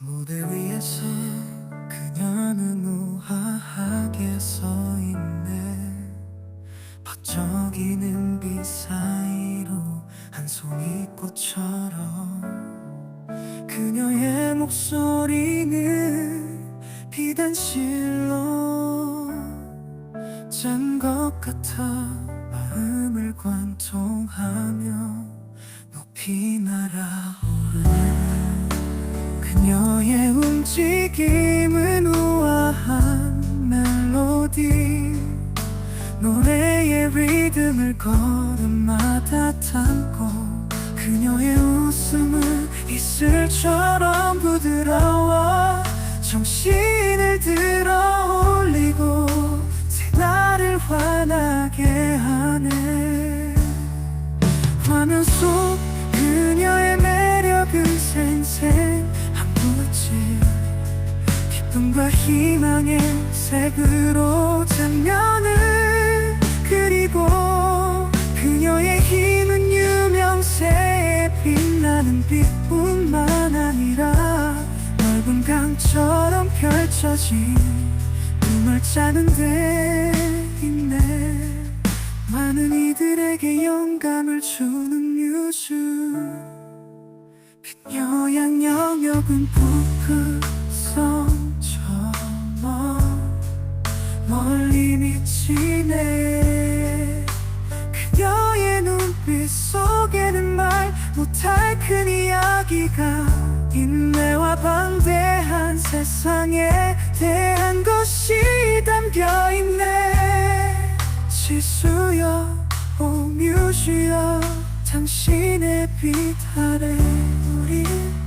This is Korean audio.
무대 위에서 그녀는 우아하게 서 있네. 번쩍이는 빛 사이로 한 송이 꽃처럼 그녀의 목소리는 비단 실로 짠 것 같아 마음을 관통하며 높이 날아오르네 그녀의 움직임은 우아한 멜로디. 노래의 리듬을 걸음마다 담고 그녀의 웃음은 이슬처럼 부드러워 정신을 들어 올리고 나를 화나게 하네. 화면 속 기쁨과 희망의 색으로 장면을 그리고 그녀의 힘은 유명세에 빛나는 빛뿐만 아니라 넓은 강처럼 펼쳐진 눈물 짜는 데 있네 많은 이들에게 영감을 주는 뮤즈 그녀양 영역은 북극성 미치네 그녀의 눈빛 속에는 말 못할 큰 이야기가 인내와 방대한 세상에 대한 것이 담겨있네. 지수여 오뮤지여 당신의 빛 아래